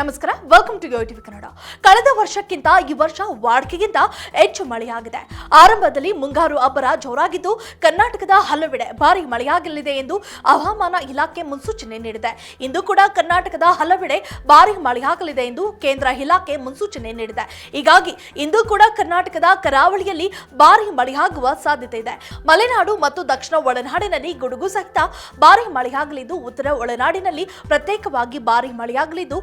ನಮಸ್ಕಾರ welcome to TV Kannada. ಕಳೆದ ವರ್ಷಕ್ಕಿಂತ ಈ ವರ್ಷ ವಾಡಿಕೆಗಿಂತ ಹೆಚ್ಚು ಮಳೆಯಾಗಿದೆ. ಆರಂಭದಲ್ಲಿ ಮುಂಗಾರು ಅಬ್ಬರ ಜೋರಾಗಿದ್ದು, ಕರ್ನಾಟಕದ ಹಲವೆಡೆ ಭಾರಿ ಮಳೆಯಾಗಲಿದೆ ಎಂದು ಹವಾಮಾನ ಇಲಾಖೆ ಮುನ್ಸೂಚನೆ ನೀಡಿದೆ. ಇಂದು ಕೂಡ ಕರ್ನಾಟಕದ ಹಲವೆಡೆ ಭಾರಿ ಮಳೆಯಾಗಲಿದೆ ಎಂದು ಕೇಂದ್ರ ಇಲಾಖೆ ಮುನ್ಸೂಚನೆ ನೀಡಿದೆ. ಹೀಗಾಗಿ ಇಂದು ಕೂಡ ಕರ್ನಾಟಕದ ಕರಾವಳಿಯಲ್ಲಿ ಭಾರಿ ಮಳೆಯಾಗುವ ಸಾಧ್ಯತೆ ಇದೆ. ಮಲೆನಾಡು ಮತ್ತು ದಕ್ಷಿಣ ಒಳನಾಡಿನಲ್ಲಿ ಗುಡುಗು ಸಹಿತ ಭಾರಿ ಮಳೆಯಾಗಲಿದ್ದು, ಉತ್ತರ ಒಳನಾಡಿನಲ್ಲಿ ಪ್ರತ್ಯೇಕವಾಗಿ ಭಾರಿ ಮಳೆಯಾಗಲಿದ್ದು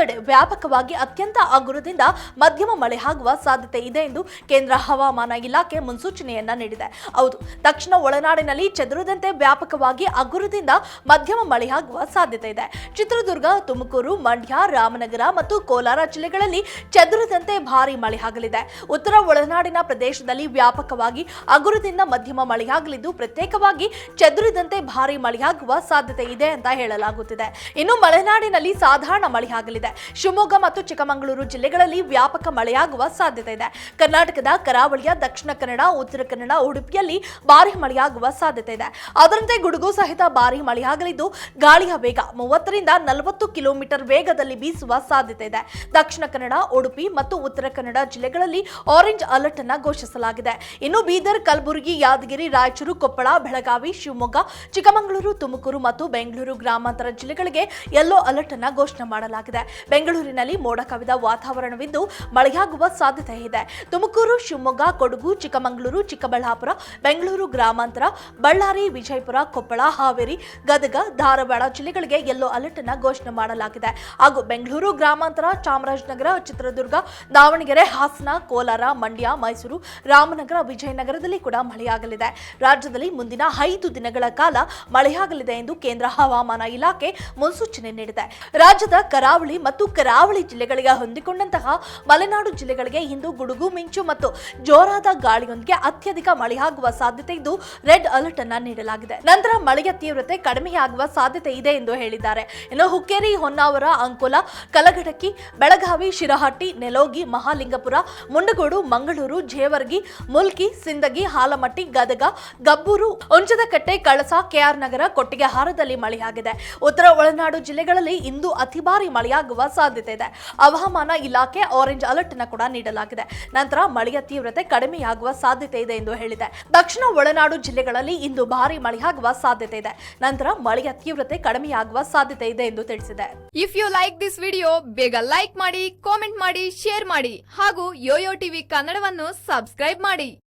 ಉಳಿದೆಡೆ ವ್ಯಾಪಕವಾಗಿ ಅತ್ಯಂತ ಹಗುರದಿಂದ ಮಧ್ಯಮ ಮಳೆ ಆಗುವ ಸಾಧ್ಯತೆ ಇದೆ ಎಂದು ಕೇಂದ್ರ ಹವಾಮಾನ ಇಲಾಖೆ ಮುನ್ಸೂಚನೆಯನ್ನ ನೀಡಿದೆ. ಹೌದು, ದಕ್ಷಿಣ ಒಳನಾಡಿನಲ್ಲಿ ಚದುರದಂತೆ ವ್ಯಾಪಕವಾಗಿ ಹಗುರದಿಂದ ಮಧ್ಯಮ ಮಳೆಯಾಗುವ ಸಾಧ್ಯತೆ ಇದೆ. ಚಿತ್ರದುರ್ಗ, ತುಮಕೂರು, ಮಂಡ್ಯ, ರಾಮನಗರ ಮತ್ತು ಕೋಲಾರ ಜಿಲ್ಲೆಗಳಲ್ಲಿ ಚದುರದಂತೆ ಭಾರಿ ಆಗಲಿದೆ. ಉತ್ತರ ಒಳನಾಡಿನ ಪ್ರದೇಶದಲ್ಲಿ ವ್ಯಾಪಕವಾಗಿ ಹಗುರದಿಂದ ಮಧ್ಯಮ ಮಳೆಯಾಗಲಿದ್ದು ಪ್ರತ್ಯೇಕವಾಗಿ ಚದುರಿದಂತೆ ಭಾರಿ ಮಳೆಯಾಗುವ ಸಾಧ್ಯತೆ ಇದೆ ಅಂತ ಹೇಳಲಾಗುತ್ತಿದೆ. ಇನ್ನು ಮಲೆನಾಡಿನಲ್ಲಿ ಸಾಧಾರಣ ಮಳೆಯಾಗಲಿದೆ ಶಿವಮೊಗ್ಗ ಮತ್ತು ಚಿಕ್ಕಮಗಳೂರು ಜಿಲ್ಲೆಗಳಲ್ಲಿ ವ್ಯಾಪಕ ಮಳೆಯಾಗುವ ಸಾಧ್ಯತೆ ಇದೆ. ಕರ್ನಾಟಕದ ಕರಾವಳಿಯ ದಕ್ಷಿಣ ಕನ್ನಡ, ಉತ್ತರ ಕನ್ನಡ, ಉಡುಪಿಯಲ್ಲಿ ಭಾರಿ ಮಳೆಯಾಗುವ ಸಾಧ್ಯತೆ ಇದೆ. ಅದರಂತೆ ಗುಡುಗು ಸಹಿತ ಭಾರಿ ಮಳೆಯಾಗಲಿದ್ದು, ಗಾಳಿಯ ವೇಗ ಮೂವತ್ತರಿಂದ ನಲವತ್ತು ಕಿಲೋಮೀಟರ್ ವೇಗದಲ್ಲಿ ಬೀಸುವ ಸಾಧ್ಯತೆ ಇದೆ. ದಕ್ಷಿಣ ಕನ್ನಡ, ಉಡುಪಿ ಮತ್ತು ಉತ್ತರ ಕನ್ನಡ ಜಿಲ್ಲೆಗಳಲ್ಲಿ ಆರೆಂಜ್ ಅಲರ್ಟ್ ಅನ್ನು ಘೋಷಿಸಲಾಗಿದೆ. ಇನ್ನು ಬೀದರ್, ಕಲಬುರಗಿ, ಯಾದಗಿರಿ, ರಾಯಚೂರು, ಕೊಪ್ಪಳ, ಬೆಳಗಾವಿ, ಶಿವಮೊಗ್ಗ, ಚಿಕ್ಕಮಗಳೂರು, ತುಮಕೂರು ಮತ್ತು ಬೆಂಗಳೂರು ಗ್ರಾಮಾಂತರ ಜಿಲ್ಲೆಗಳಿಗೆ ಯೆಲ್ಲೋ ಅಲರ್ಟ್ ಅನ್ನು ಘೋಷಣೆ ಮಾಡಲಾಗಿದೆ. ಬೆಂಗಳೂರಿನಲ್ಲಿ ಮೋಡ ಕವಿದ ವಾತಾವರಣವಿದ್ದು ಮಳೆಯಾಗುವ ಸಾಧ್ಯತೆ ಇದೆ. ತುಮಕೂರು, ಶಿವಮೊಗ್ಗ, ಕೊಡಗು, ಚಿಕ್ಕಮಗಳೂರು, ಚಿಕ್ಕಬಳ್ಳಾಪುರ, ಬೆಂಗಳೂರು ಗ್ರಾಮಾಂತರ, ಬಳ್ಳಾರಿ, ವಿಜಯಪುರ, ಕೊಪ್ಪಳ, ಹಾವೇರಿ, ಗದಗ, ಧಾರವಾಡ ಜಿಲ್ಲೆಗಳಿಗೆ ಯೆಲ್ಲೋ ಅಲರ್ಟ್ ಅನ್ನು ಘೋಷಣೆ ಮಾಡಲಾಗಿದೆ. ಹಾಗೂ ಬೆಂಗಳೂರು ಗ್ರಾಮಾಂತರ, ಚಾಮರಾಜನಗರ, ಚಿತ್ರದುರ್ಗ, ದಾವಣಗೆರೆ, ಹಾಸನ, ಕೋಲಾರ, ಮಂಡ್ಯ, ಮೈಸೂರು, ರಾಮನಗರ, ವಿಜಯನಗರದಲ್ಲಿ ಕೂಡ ಮಳೆಯಾಗಲಿದೆ. ರಾಜ್ಯದಲ್ಲಿ ಮುಂದಿನ ಐದು ದಿನಗಳ ಕಾಲ ಮಳೆಯಾಗಲಿದೆ ಎಂದು ಕೇಂದ್ರ ಹವಾಮಾನ ಇಲಾಖೆ ಮುನ್ಸೂಚನೆ ನೀಡಿದೆ. ರಾಜ್ಯದ ಕರಾವಳಿ ಮತ್ತು ಕರಾವಳಿ ಜಿಲ್ಲೆಗಳಿಗೆ ಹೊಂದಿಕೊಂಡಂತಹ ಮಲೆನಾಡು ಜಿಲ್ಲೆಗಳಿಗೆ ಇಂದು ಗುಡುಗು, ಮಿಂಚು ಮತ್ತು ಜೋರಾದ ಗಾಳಿಯೊಂದಿಗೆ ಅತ್ಯಧಿಕ ಮಳೆಯಾಗುವ ಸಾಧ್ಯತೆ ಇದ್ದು ರೆಡ್ ಅಲರ್ಟ್ ಅನ್ನ ನೀಡಲಾಗಿದೆ. ನಂತರ ಮಳೆಯ ತೀವ್ರತೆ ಕಡಿಮೆಯಾಗುವ ಸಾಧ್ಯತೆ ಇದೆ ಎಂದು ಹೇಳಿದ್ದಾರೆ. ಇನ್ನು ಹುಕ್ಕೇರಿ, ಹೊನ್ನಾವರ, ಅಂಕೋಲ, ಕಲಘಟಕಿ, ಬೆಳಗಾವಿ, ಶಿರಹಟ್ಟಿ, ನೆಲೋಗಿ, ಮಹಾಲಿಂಗಪುರ, ಮುಂಡಗೋಡು, ಮಂಗಳೂರು, ಜೇವರ್ಗಿ, ಮುಲ್ಕಿ, ಸಿಂದಗಿ, ಹಾಲಮಟ್ಟಿ, ಗದಗ, ಗಬ್ಬೂರು ಉಂಚದಕಟ್ಟೆ ಕಳಸ ಕೆಆರ್ ನಗರ ಕೊಟ್ಟಿಗೆಹಾರದಲ್ಲಿ ಮಳೆಯಾಗಿದೆ. ಉತ್ತರ ಒಳನಾಡು ಜಿಲ್ಲೆಗಳಲ್ಲಿ ಇಂದು ಅತಿ ಭಾರಿ ಮಳೆಯಾಗುವ ಸಾಧ್ಯತೆ ಇದೆ. ಹವಾಮಾನ ಇಲಾಖೆ ಆರೆಂಜ್ ಅಲರ್ಟ್ ಅನ್ನು ಕೂಡ ನೀಡಲಾಗಿದೆ. ನಂತರ ಮಳೆಯ ತೀವ್ರತೆ ಕಡಿಮೆಯಾಗುವ ಸಾಧ್ಯತೆ ಇದೆ ಎಂದು ಹೇಳಿದೆ. ದಕ್ಷಿಣ ಒಳನಾಡು ಜಿಲ್ಲೆಗಳಲ್ಲಿ ಇಂದು ಭಾರಿ ಮಳೆಯಾಗುವ ಸಾಧ್ಯತೆ ಇದೆ. ನಂತರ ಮಳೆಯ ತೀವ್ರತೆ ಕಡಿಮೆಯಾಗುವ ಸಾಧ್ಯತೆ ಇದೆ ಎಂದು ತಿಳಿಸಿದೆ. If you like this video ಬೇಗ ಲೈಕ್ ಮಾಡಿ ಕಾಮೆಂಟ್ ಮಾಡಿ ಶೇರ್ ಮಾಡಿ ಹಾಗೂ ಯೋಯೋ ಟಿವಿ ಕನ್ನಡವನ್ನು ಸಬ್ಸ್ಕ್ರೈಬ್ ಮಾಡಿ.